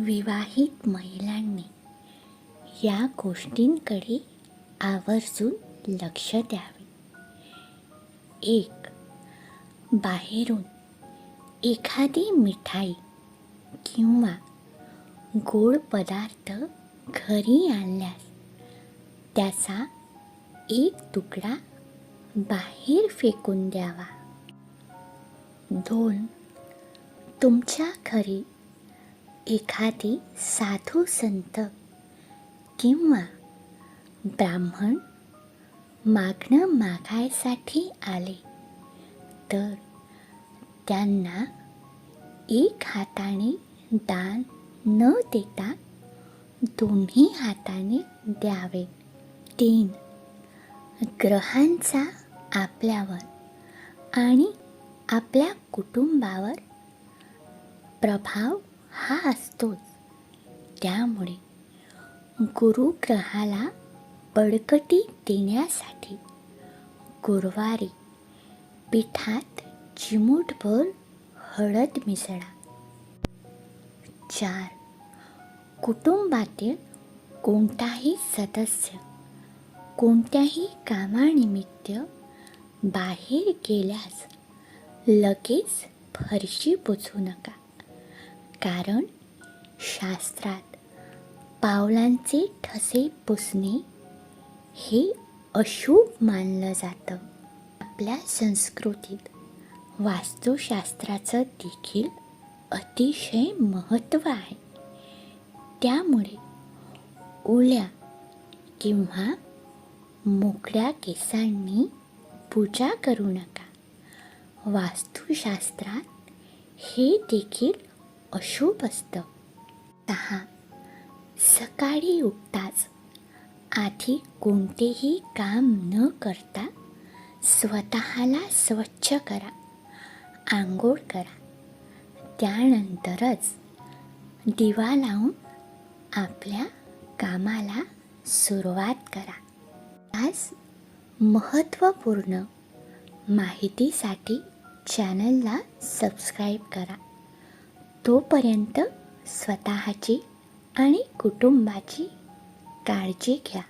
विवाहित महिलांनी या गोष्टींकडे आवर्जून लक्ष द्यावे. एक बाहेरून एखादी मिठाई किंवा गोड पदार्थ घरी आणल्यास त्याचा एक तुकडा बाहेर फेकून द्यावा. दोन तुमच्या घरी एखादी साधू संत किंवा ब्राह्मण मागणं मागायसाठी आले तर त्यांना एक हाताने दान न देता दोन्ही हाताने द्यावे. तीन ग्रहांचा आपल्यावर आणि आपल्या कुटुंबावर प्रभाव हा असतोच. त्यामुळे गुरुग्रहाला बळकटी देण्यासाठी गुरुवारी पिठात चिमूटभर हळद मिसळा. चार. कुटुंबातील कोणताही सदस्य कोणत्याही कामानिमित्त बाहेर गेल्यास लगेच फरशी पुसू नका. कारण शास्त्रात पावलांचे ठसे पुसणे हे अशुभ मानलं जातं. आपल्या संस्कृतीत वास्तुशास्त्राचं देखील अतिशय महत्त्व आहे. त्यामुळे ओल्या किंवा मोकळ्या केसांनी पूजा करू नका. वास्तुशास्त्रात हे देखील अशुभ असतं. दहा सकाळी उठताच आधी कोणतेही काम न करता स्वतःला स्वच्छ करा आंघोळ करा. त्यानंतरच दिवा लावून आपल्या कामाला सुरुवात करा. आज महत्त्वपूर्ण माहितीसाठी चॅनलला सबस्क्राईब करा. तोपर्यंत स्वतःची आणि कुटुंबाची काळजी घ्या.